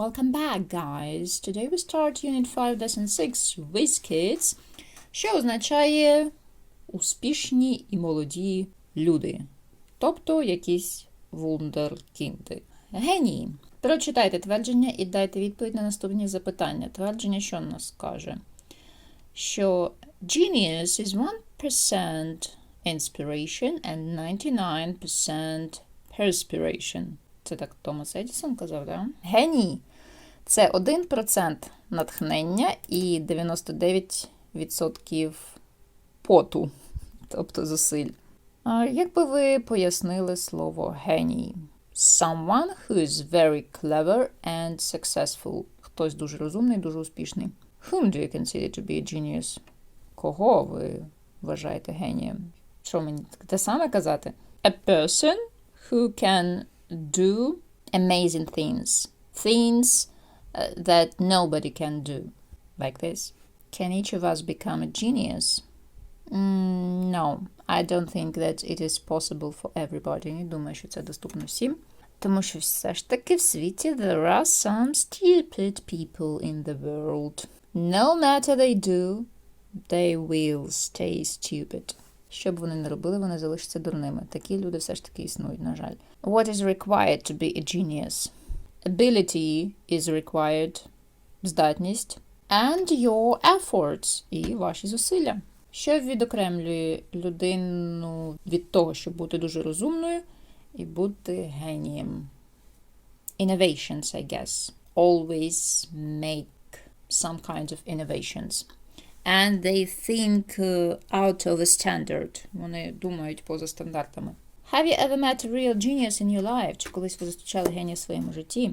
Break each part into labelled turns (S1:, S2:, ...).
S1: Welcome back, guys! Today we start Unit 5, Lesson 6 with kids, що означає успішні і молоді люди, тобто якісь вундеркінди. Генії. Прочитайте твердження і дайте відповідь на наступні запитання. Твердження, що нас каже? Що genius is 1% inspiration and 99% perspiration. Це так Томас Едісон казав, так? Геній це 1% натхнення і 99% поту, тобто зусиль. А як би ви пояснили слово геній? Someone who is very clever and successful. Хтось дуже розумний, дуже успішний. Whom do you consider to be a genius? Кого ви вважаєте генієм? Що мені те саме казати? A person who can do amazing things. Things uh, that nobody can do. Like this. Can each of us become a genius? Mm, no, I don't think that it is possible for everybody. Не думаю, що це доступно всім. Тому що все ж таки в світі there are some stupid people in the world. No matter they do, they will stay stupid. Що б вони не робили, вони залишаться дурними. Такі люди все ж таки існують, на жаль. What is required to be a genius? Ability is required. Здатність. And your efforts. І ваші зусилля. Що відокремлює людину від того, щоб бути дуже розумною і бути генієм? Innovations, I guess. Always make some kind of innovations. And they think uh, out of a standard. Вони думають поза стандартами. Have you ever met a real genius in your life? Чи колись ви зустрічали генія в своєму житті?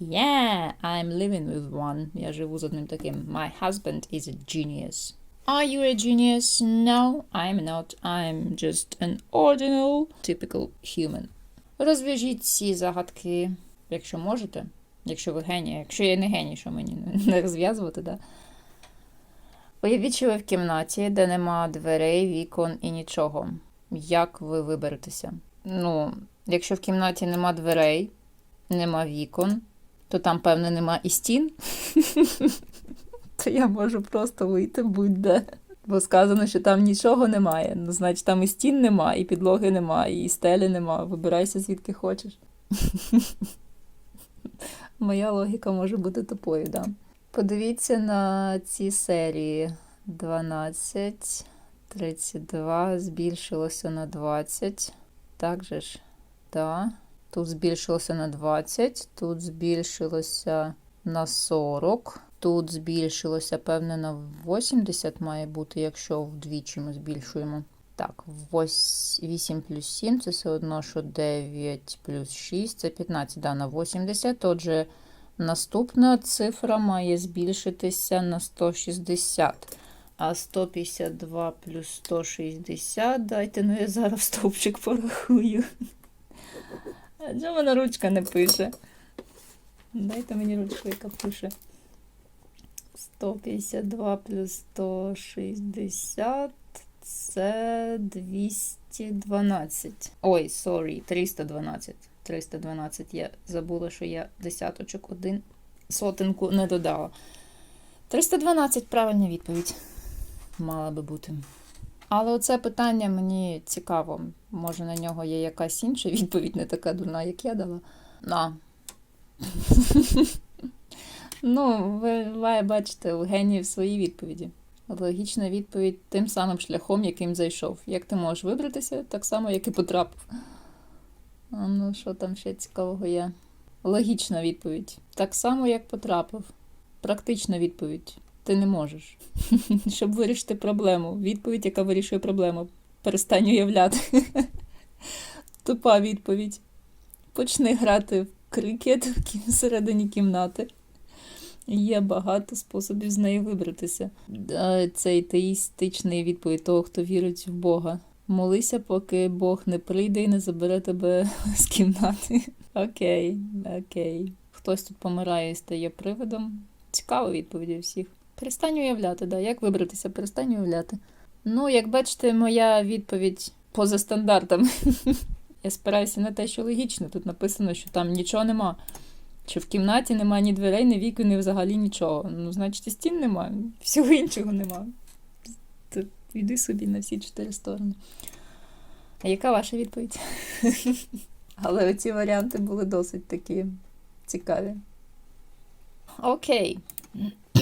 S1: Yeah, I'm living with one. Я живу з одним таким. My husband is a genius. Are you a genius? No, I'm not. I'm just an ordinal, typical human. Розв'яжіть ці загадки, якщо можете. Якщо ви геній. Якщо я не геній, що мені не- розв'язувати, да? Уявіть, що ви в кімнаті, де нема дверей, вікон і нічого. Як ви виберетеся? Ну, якщо в кімнаті нема дверей, нема вікон, то там, певне, нема і стін. То я можу просто вийти будь-де. Бо сказано, що там нічого немає. Ну, значить, там і стін нема, і підлоги нема, і стелі нема. Вибирайся звідки хочеш. Моя логіка може бути тупою, да. Подивіться на ці серії 12, 32, збільшилося на 20. Так же ж? Да. Тут збільшилося на 20, тут збільшилося на 40, тут збільшилося, певне, на 80 має бути, якщо вдвічі ми збільшуємо. Так, 8 плюс 7 це все одно, що 9 плюс 6 це 15, да, на 80. Отже, наступна цифра має збільшитися на 160. А 152 плюс 160, дайте, ну я зараз стовпчик порахую. А чому мене ручка не пише? Дайте мені ручку, яка пише. 152 плюс 160 це 212. Ой, sorry, 312. 312. Я забула, що я десяточок один сотенку не додала. 312 правильна відповідь. Мала би бути. Але оце питання мені цікаво. Може, на нього є якась інша відповідь, не така дурна, як я дала. На. Ну, ви, бачите, у генії в своїй відповіді. Логічна відповідь тим самим шляхом, яким зайшов. Як ти можеш вибратися, так само, як і потрапив. А ну, що там ще цікавого є? Логічна відповідь. Так само, як потрапив. Практична відповідь. Ти не можеш. Щоб вирішити проблему. Відповідь, яка вирішує проблему. Перестань уявляти. Тупа відповідь. Почни грати в крикет всередині кімнати. Є багато способів з неї вибратися. Е, Цей теїстичний відповідь того, хто вірить в Бога. Молися, поки Бог не прийде і не забере тебе з кімнати. Окей, окей. Хтось тут помирає і стає привидом. Цікава відповідь у всіх. Перестань уявляти, да. Як вибратися? Перестань уявляти. Ну, як бачите, моя відповідь поза стандартами. Я спираюся на те, що логічно. Тут написано, що там нічого нема. Чи в кімнаті немає ні дверей, ні вікон, ні взагалі нічого. Ну, значить, і стін немає, всього іншого немає. То йди собі на всі чотири сторони. А яка ваша відповідь? Але ці варіанти були досить такі цікаві. Окей.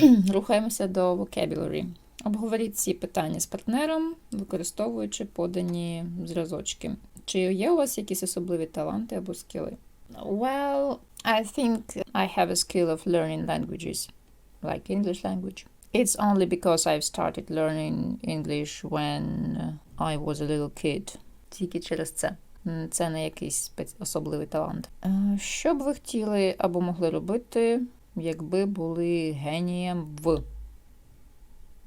S1: Рухаємося до vocabulary. Обговоріть ці питання з партнером, використовуючи подані зразочки. Чи є у вас якісь особливі таланти або скіли? Well, I think I have a skill of learning languages, like English language. It's only because I've started learning English when I was a little kid. Тільки через це. Це не якийсь особливий талант. Е, Що б ви хотіли або могли робити, якби були генієм в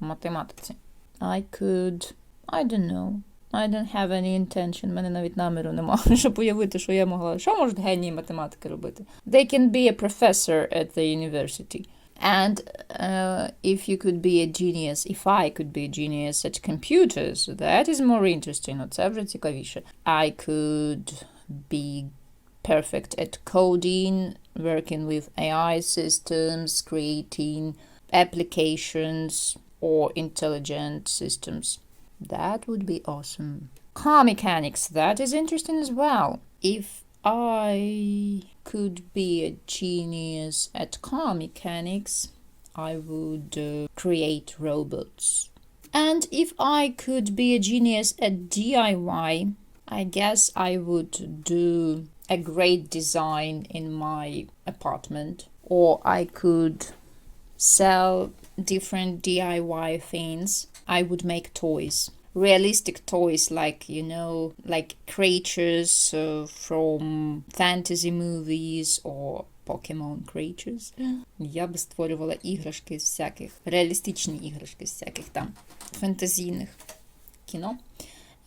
S1: математиці? I could, I don't know. I don't have any intention. У мене навіть наміру немає, щоб уявити, що я могла. Що можуть генії математики робити? They can be a professor at the university. And uh, if you could be a genius, if I could be a genius at computers, that is more interesting. Оце вже цікавіше. I could be perfect at coding, working with AI systems, creating applications or intelligent systems. That would be awesome. Car mechanics, that is interesting as well. If I could be a genius at car mechanics, I would uh, create robots. And if I could be a genius at DIY, I guess I would do a great design in my apartment, or I could sell different DIY things. I would make toys. Realistic toys, like, you know, like creatures uh, from fantasy movies or Pokemon creatures. Я би створювала іграшки з всяких, реалістичні іграшки з всяких там фантазійних кіно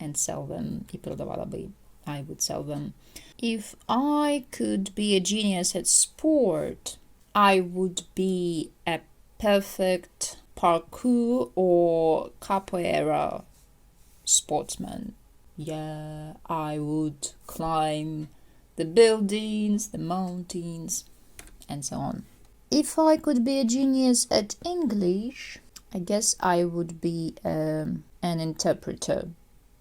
S1: and sell them і продавала би. I would sell them. If I could be a genius at sport, I would be a perfect parkour or capoeira sportsman. Yeah, I would climb the buildings, the mountains, and so on. If I could be a genius at English, I guess I would be um, an interpreter,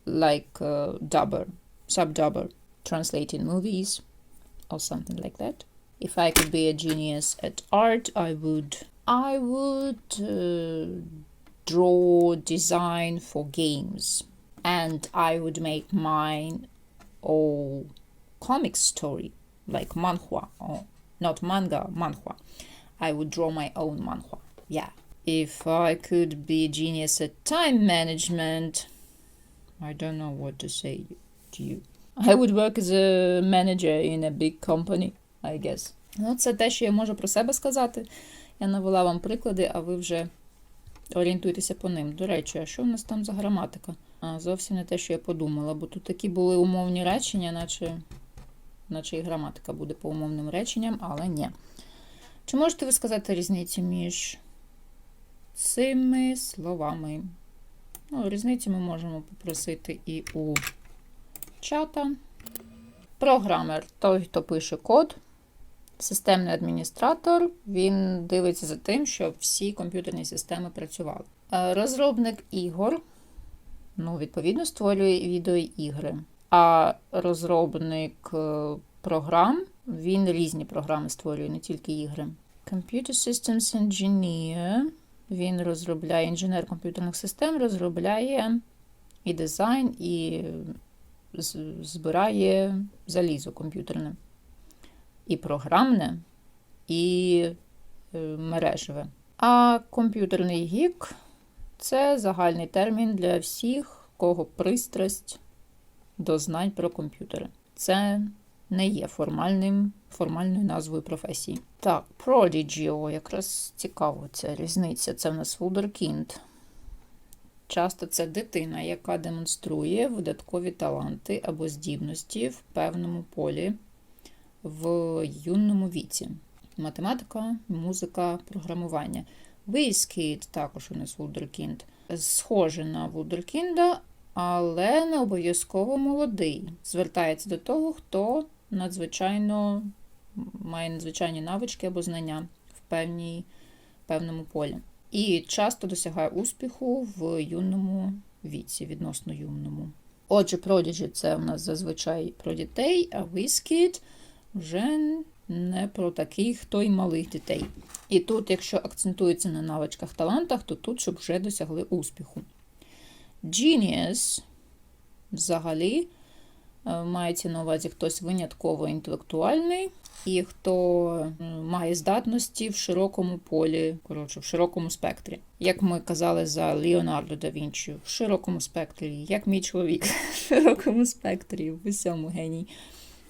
S1: like a dubber, sub dubber, translating movies or something like that. If I could be a genius at art, I would I would uh, draw design for games, and I would make mine all comic story like manhwa or not manga manhwa. I would draw my own manhwa. Yeah. If I could be a genius at time management, I don't know what to say to you. I would work as a manager in a big company, I guess. Ну, це те, що я можу про себе сказати. Я навела вам приклади, а ви вже орієнтуйтеся по ним. До речі, а що в нас там за граматика? А, зовсім не те, що я подумала, бо тут такі були умовні речення, наче, наче і граматика буде по умовним реченням, але ні. Чи можете ви сказати різницю між цими словами? Ну, різницю ми можемо попросити і у чата. Програмер той, хто пише код. Системний адміністратор він дивиться за тим, щоб всі комп'ютерні системи працювали. Е, Розробник ігор, ну, відповідно, створює відеоігри. А розробник е, програм, він різні програми створює, не тільки ігри. Computer Systems Engineer, він розробляє інженер комп'ютерних систем, розробляє і дизайн, і збирає залізо комп'ютерне і програмне, і е, мережеве. А комп'ютерний гік це загальний термін для всіх, кого пристрасть до знань про комп'ютери. Це не є формальним, формальною назвою професії. Так, Prodigy, о, якраз цікаво ця різниця. Це в нас Wunderkind. Часто це дитина, яка демонструє видаткові таланти або здібності в певному полі в юному віці. Математика, музика, програмування. WizKid також у нас Wunderkind. Схоже на Wunderkinda, але не обов'язково молодий. Звертається до того, хто надзвичайно має надзвичайні навички або знання в певній, певному полі. І часто досягає успіху в юному віці, відносно юному. Отже, Prodigy – це у нас зазвичай про дітей, а WizKid вже не про таких, хто й малих дітей. І тут, якщо акцентується на навичках талантах, то тут, щоб вже досягли успіху. Genius взагалі е, мається на увазі хтось винятково інтелектуальний і хто має здатності в широкому полі, коротше, в широкому спектрі. Як ми казали за Леонардо да Вінчі, в широкому спектрі, як мій чоловік, в широкому спектрі, в усьому геній.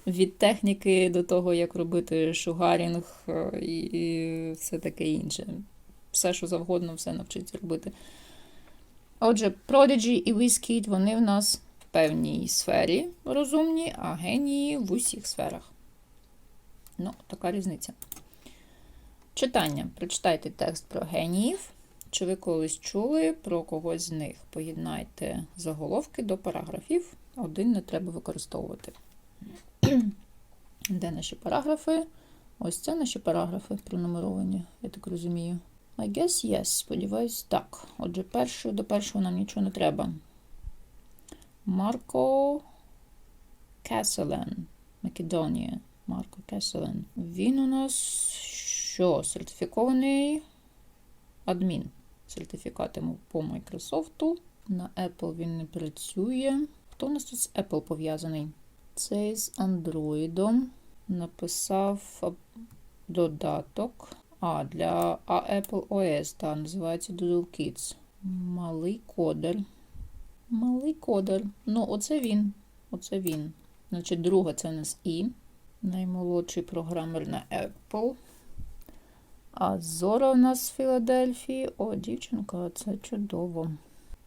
S1: Від техніки до того, як робити шугарінг е, і все таке інше. Все, що завгодно, все навчиться робити. Отже, Prodigy і WizKid, вони в нас в певній сфері розумні, а генії в усіх сферах. Ну, така різниця. Читання. Прочитайте текст про геніїв. Чи ви колись чули про когось з них? Поєднайте заголовки до параграфів. Один не треба використовувати. Де наші параграфи? Ось це наші параграфи пронумеровані, я так розумію. I guess yes. Сподіваюсь, так. Отже, перший, до першого нам нічого не треба. Марко Кеселен, Македонія. Марко Кеселен. Він у нас що? Сертифікований адмін. Сертифікатами по Microsoft. На Apple він не працює. Хто у нас тут з Apple пов'язаний? Цей з Android написав додаток. А, для Apple OS, так, називається Doodle Kids. Малий кодер. Малий кодер. Ну, оце він. Оце він. Значить, друга це у нас І. Наймолодший програмер на Apple. А Зора у нас з Філадельфії. О, дівчинка, це чудово.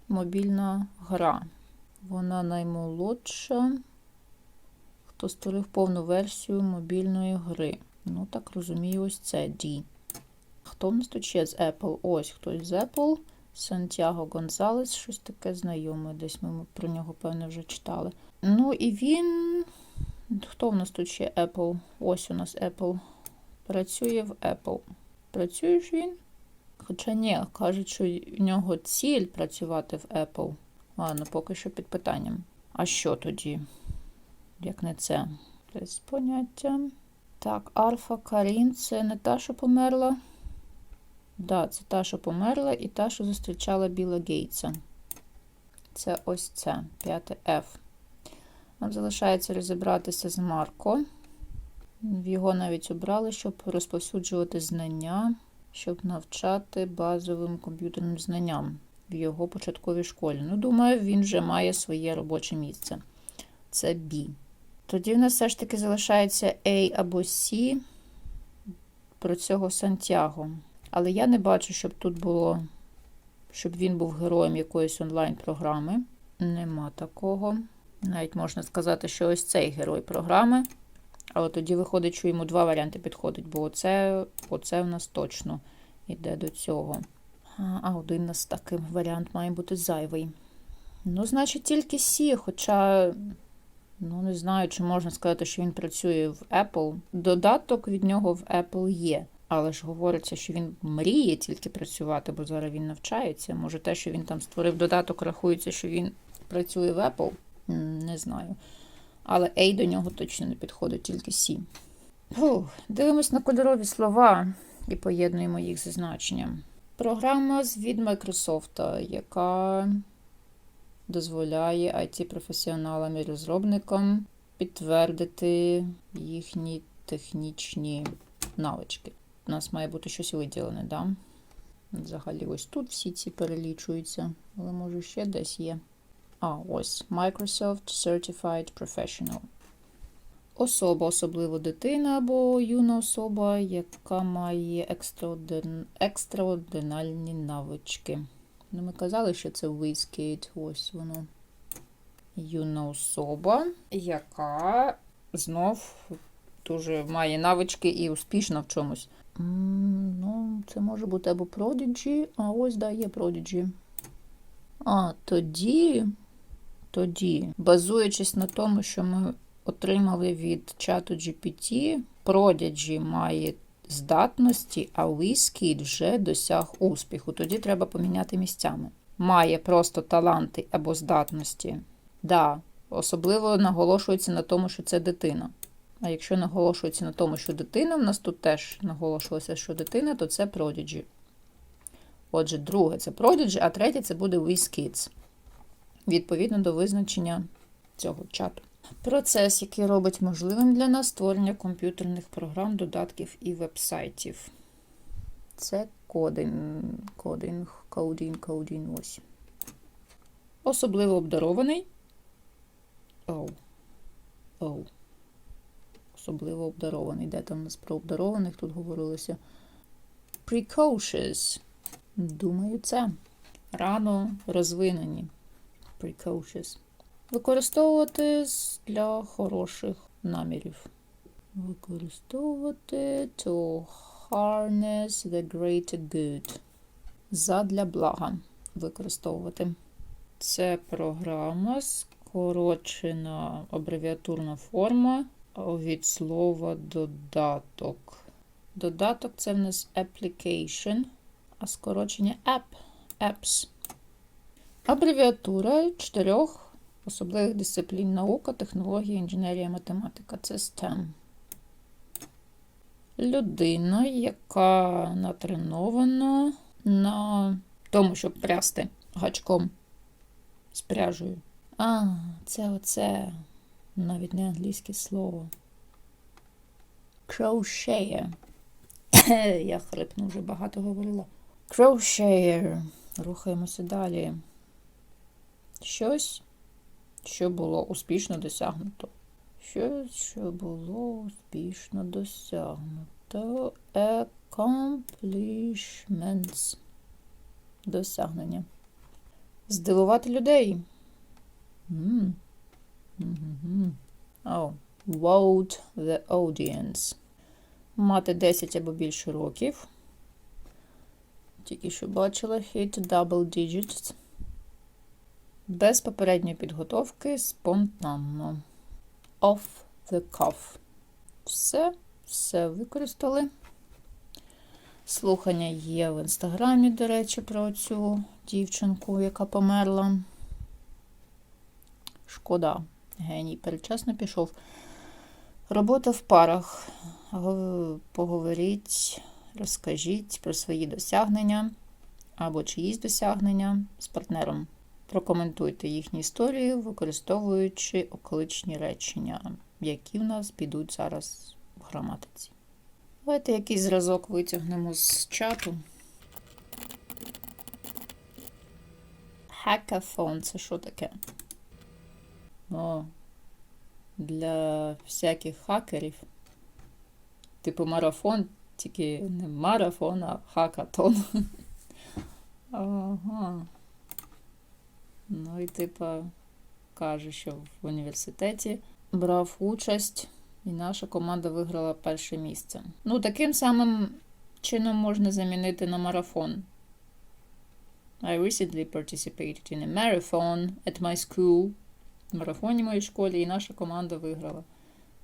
S1: Мобільна гра. Вона наймолодша. Хто створив повну версію мобільної гри. Ну, так розумію, ось це D. Хто в нас тут ще з Apple? Ось хтось з Apple. Сантьяго Гонзалес, щось таке знайоме. Десь ми про нього, певне, вже читали. Ну, і він. Хто в нас тут ще Apple? Ось у нас Apple. Працює в Apple. Працює ж він? Хоча ні, кажуть, що в нього ціль працювати в Apple. Ладно, поки що під питанням. А що тоді? Як не це? Без поняття. Так, Арфа Карін це не та, що померла. Да, це та, що померла, і та, що зустрічала Біла Гейтса. Це ось це, 5 F. Нам залишається розібратися з Марко. Його навіть обрали, щоб розповсюджувати знання, щоб навчати базовим комп'ютерним знанням в його початковій школі. Ну, думаю, він вже має своє робоче місце. Це B. Тоді в нас все ж таки залишається A або C про цього Сантьяго. Але я не бачу, щоб тут було, щоб він був героєм якоїсь онлайн-програми. Нема такого. Навіть можна сказати, що ось цей герой програми. Але тоді виходить, що йому два варіанти підходять, бо оце, оце в нас точно йде до цього. А один нас такий варіант має бути зайвий. Ну, значить, тільки Сі, хоча, ну, не знаю, чи можна сказати, що він працює в Apple. Додаток від нього в Apple є. Але ж говориться, що він мріє тільки працювати, бо зараз він навчається. Може, те, що він там створив додаток, рахується, що він працює в Apple. Не знаю. Але A до нього точно не підходить, тільки C. Фух, Дивимось на кольорові слова і поєднуємо їх зі значенням. Програма від Microsoft, яка дозволяє IT-професіоналам і розробникам підтвердити їхні технічні навички. У нас має бути щось виділене, да? Взагалі, ось тут всі ці перелічуються, але може ще десь є. А, ось Microsoft Certified Professional. Особа, особливо дитина або юна особа, яка має екстраордин... екстраординальні навички. Ну, Ми казали, що це WizKid, ось воно. Юна особа, яка знов дуже має навички і успішна в чомусь. Ну, Це може бути або Prodigy, а ось, да, є Prodigy. А тоді, тоді, базуючись на тому, що ми отримали від чату GPT Prodigy має здатності, а WizKid вже досяг успіху. Тоді треба поміняти місцями. Має просто таланти або здатності. Да, особливо наголошується на тому, що це дитина. А якщо наголошується на тому, що дитина, в нас тут теж наголошувалося, що дитина, то це Prodigy. Отже, друге це Prodigy, а третє це буде WizKids. Відповідно до визначення цього чату. Процес, який робить можливим для нас створення комп'ютерних програм, додатків і вебсайтів. Це кодинг, кодинг, кодінг, кодінг, ось. Особливо обдарований. Оу. Оу. Особливо обдарований. Де там у нас про обдарованих тут говорилося? Precocious. Думаю, це. Рано розвинені. Precocious. Використовувати для хороших намірів. Використовувати to harness the greater good. Задля блага. Використовувати. Це програма, скорочена абревіатурна форма від слова додаток. Додаток це в нас application, а скорочення app. Apps. Абревіатура чотирьох особливих дисциплін наука, технологія, інженерія, математика це STEM. Людина, яка натренована на тому, щоб прясти гачком з пряжею. А, це оце навіть не англійське слово. Crochet. Я хрипну вже багато говорила. Crochet. Рухаємося далі. Щось що було успішно досягнуто. Щось, що було успішно досягнуто. Accomplishments. Досягнення. Здивувати людей. Mm. Oh. Vote the audience. Мати 10 або більше років. Тільки що бачила hit double digits. Без попередньої підготовки спонтанно. Off the cuff. Все, все використали. Слухання є в інстаграмі, до речі, про цю дівчинку, яка померла. Шкода, геній передчасно пішов. Робота в парах. Поговоріть, розкажіть про свої досягнення або чиїсь досягнення з партнером. Прокоментуйте їхні історії, використовуючи околичні речення, які в нас підуть зараз в граматиці. Давайте якийсь зразок витягнемо з чату. Hackathon – це що таке? О, для всяких хакерів. Типу марафон, тільки не марафон, а хакатон. Ага. Ну і типа каже, що в університеті брав участь, і наша команда виграла перше місце. Ну, таким самим чином можна замінити на марафон. I recently participated in a marathon at my school. В марафоні моїй школі, і наша команда виграла.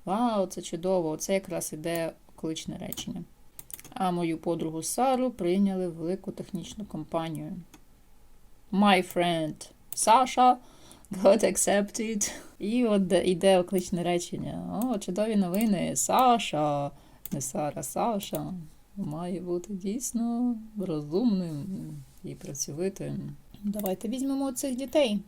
S1: Вау, це чудово! Це якраз іде кличне речення. А мою подругу Сару прийняли в велику технічну компанію. My friend Саша got accepted. І от іде окличне речення. О, чудові новини. Саша, не Сара, Саша. Має бути дійсно розумним і працьовитим. Давайте візьмемо цих дітей.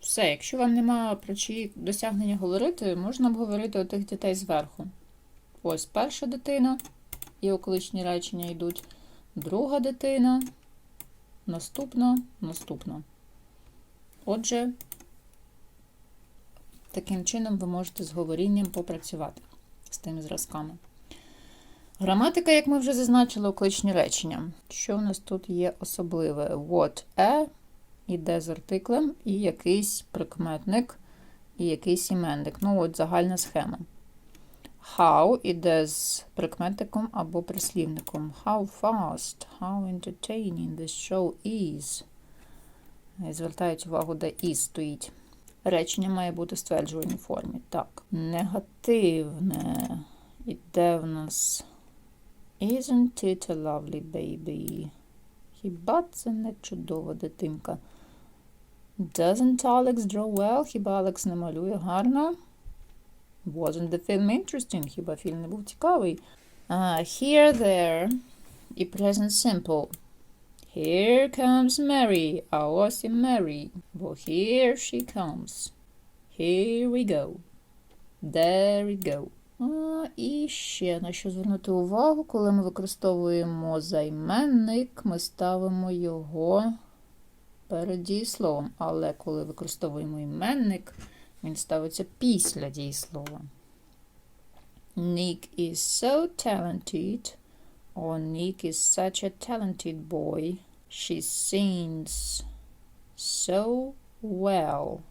S1: Все, якщо вам нема про чиї досягнення говорити, можна обговорити тих дітей зверху. Ось перша дитина, і околичні речення йдуть. Друга дитина, наступна, наступна. Отже, таким чином ви можете з говорінням попрацювати з тими зразками. Граматика, як ми вже зазначили, окличні речення. Що в нас тут є особливе? What a іде з артиклем, і якийсь прикметник, і якийсь іменник. Ну, от загальна схема. How іде з прикметником або прислівником. How fast, how entertaining this show is. Звертають увагу, де is стоїть. Речення має бути в стверджувальній формі. Так. Негативне. Іде в нас. Isn't it a lovely baby? Хіба це не чудова дитинка? Doesn't Alex draw well? Хіба Алекс не малює гарно? Wasn't the film interesting? Хіба фільм не був цікавий? Uh, here, there. І present simple. Here comes Mary. А ось і Mary. Бо here she comes. Here we go. There we go. А, і ще на що звернути увагу, коли ми використовуємо займенник, ми ставимо його перед дієсловом. Але коли використовуємо іменник, він ставиться після дієслова. Nick is so talented. Or Nick is such a talented boy. She sings so well.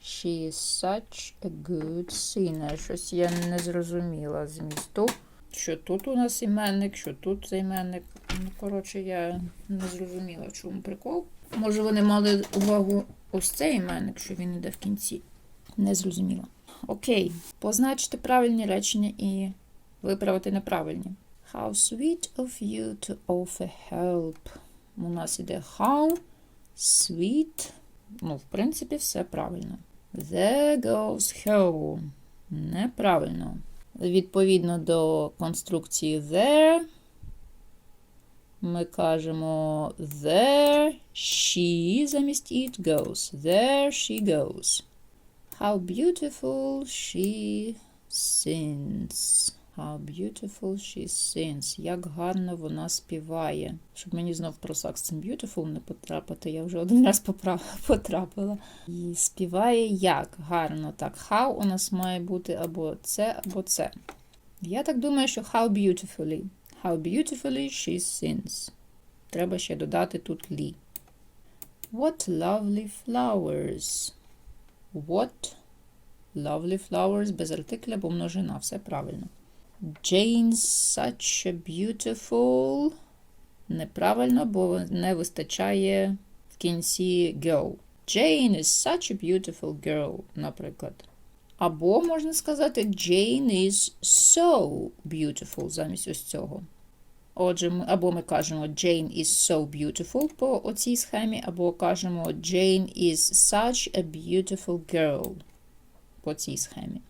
S1: She is such a good singer. Щось я не зрозуміла змісту. Що тут у нас іменник, що тут займенник. Ну, коротше, я не зрозуміла, в чому прикол. Може, вони мали увагу ось цей іменник, що він іде в кінці. Не зрозуміла. Окей. Позначити правильні речення і виправити неправильні. How sweet of you to offer help. У нас іде how sweet. Ну, в принципі, все правильно. There goes home. Неправильно. Відповідно до конструкції there, ми кажемо there she замість it goes. There she goes. How beautiful she sings. How beautiful she sings. Як гарно вона співає. Щоб мені знов просто акцент beautiful не потрапити, я вже один раз потрапила. І співає як гарно. Так, how у нас має бути або це, або це. Я так думаю, що how beautifully. How beautifully she sings. Треба ще додати тут лі. What lovely flowers. What lovely flowers без артикля, бо множина, все правильно. Jane's such a beautiful. Неправильно, бо не вистачає в кінці girl. Jane is such a beautiful girl, наприклад. Або можна сказати Jane is so beautiful замість ось цього. Отже, або ми кажемо Jane is so beautiful по оцій схемі, або кажемо Jane is such a beautiful girl по цій схемі.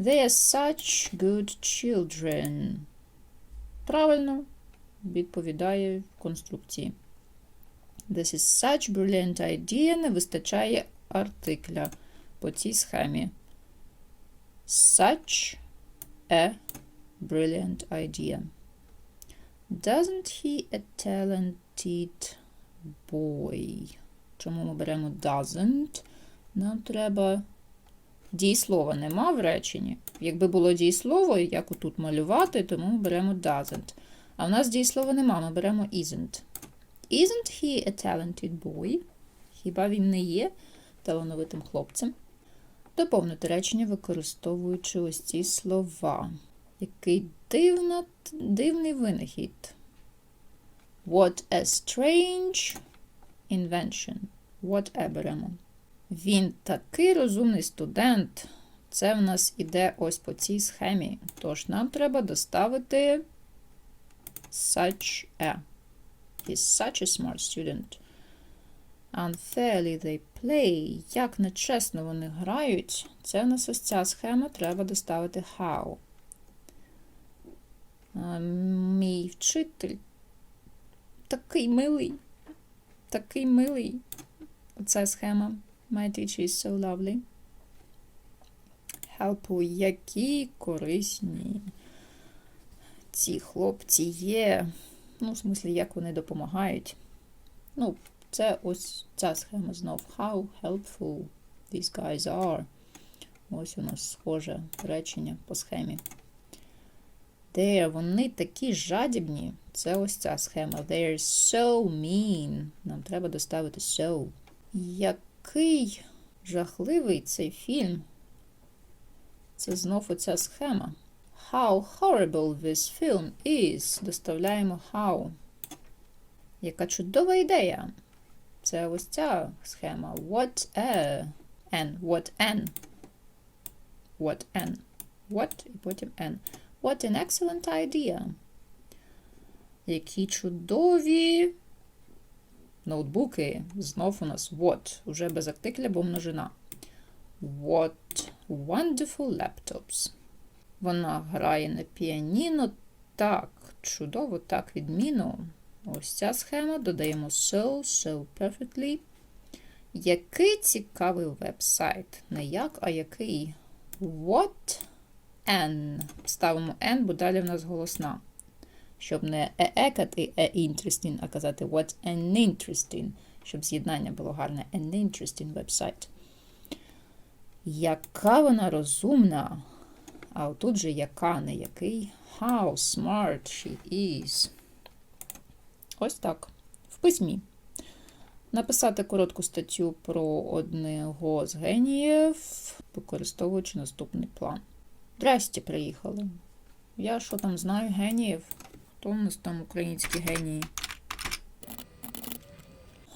S1: They are such good children. Правильно відповідає конструкції. This is such brilliant idea. Не вистачає артикля по цій схемі. Such a brilliant idea. Doesn't he a talented boy? Чому ми беремо doesn't? Нам треба дієслова нема в реченні. Якби було дієслово, як отут малювати, тому ми беремо doesn't. А в нас дієслова нема, ми беремо isn't. Isn't he a talented boy? Хіба він не є талановитим хлопцем? Доповнити речення, використовуючи ось ці слова. Який дивна, дивний винахід. What a strange invention. What a. Він такий розумний студент. Це в нас іде ось по цій схемі. Тож нам треба доставити such a. He's such a smart student. Unfairly they play. Як нечесно вони грають. Це в нас ось ця схема, треба доставити how. Мій вчитель такий милий. Такий милий. Оця схема. My teacher is so lovely. Helpful. Які корисні ці хлопці є. Ну, в смислі, як вони допомагають. Ну, це ось ця схема знов. How helpful these guys are. Ось у нас схоже речення по схемі. They, вони такі жадібні. Це ось ця схема. They are so mean. Нам треба доставити so. Який жахливий цей фільм. Це знов оця схема. How horrible this film is. Доставляємо how. Яка чудова ідея. Це ось ця схема. What a N. What an. What an. What і потім N. What an excellent idea. Які чудові ноутбуки. Знов у нас what. Уже без артикля, бо множина. What wonderful laptops. Вона грає на піаніно. Так, чудово, так, відмінно. Ось ця схема. Додаємо so, so perfectly. Який цікавий веб-сайт. Не як, а який. What N. Ставимо N, бо далі в нас голосна. Щоб не е-екати е interesting, а казати what an interesting, щоб з'єднання було гарне. An interesting website. Яка вона розумна. А отут же яка, не який. How smart she is. Ось так. В письмі. Написати коротку статтю про одного з геніїв, використовуючи наступний план. Здрасте, приїхали. Я що там знаю геніїв? Хто у нас там українські генії?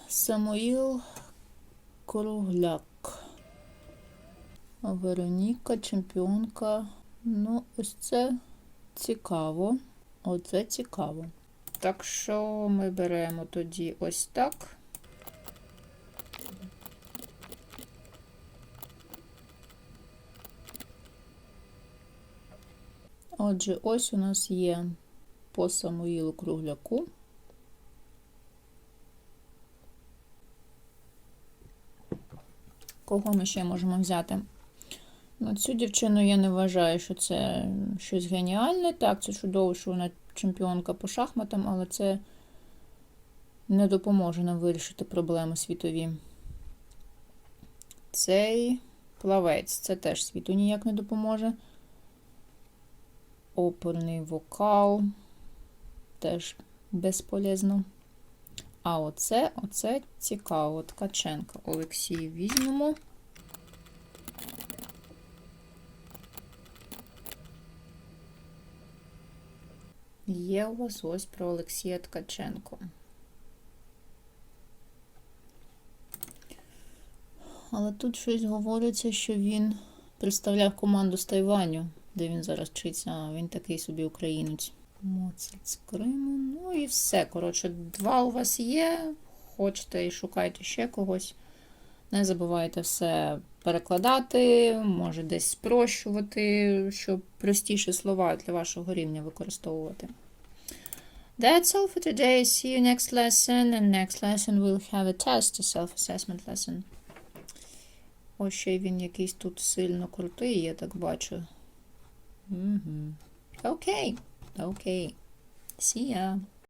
S1: Самуїл Кругляк. Вероніка, чемпіонка. Ну, ось це цікаво. Оце цікаво. Так що ми беремо тоді ось так. Отже, ось у нас є по Самуїлу Кругляку. Кого ми ще можемо взяти? Ну, цю дівчину я не вважаю, що це щось геніальне. Так, це чудово, що вона чемпіонка по шахматам, але це не допоможе нам вирішити проблеми світові. Цей плавець це теж світу ніяк не допоможе. Оперний вокал теж безполезно. А оце, оце цікаво. Ткаченка. Олексій візьмемо. Є у вас ось про Олексія Ткаченко. Але тут щось говориться, що він представляв команду з Тайваню, де він зараз вчиться, він такий собі українець. Моцарт з Криму. Ну і все. Коротше, два у вас є. Хочете і шукайте ще когось. Не забувайте все перекладати, може десь спрощувати, щоб простіші слова для вашого рівня використовувати. That's all for today. See you next lesson. And next lesson we'll have a test, a self-assessment lesson. Ось ще він якийсь тут сильно крутий, я так бачу. Mm-hmm. Okay. Okay. See ya.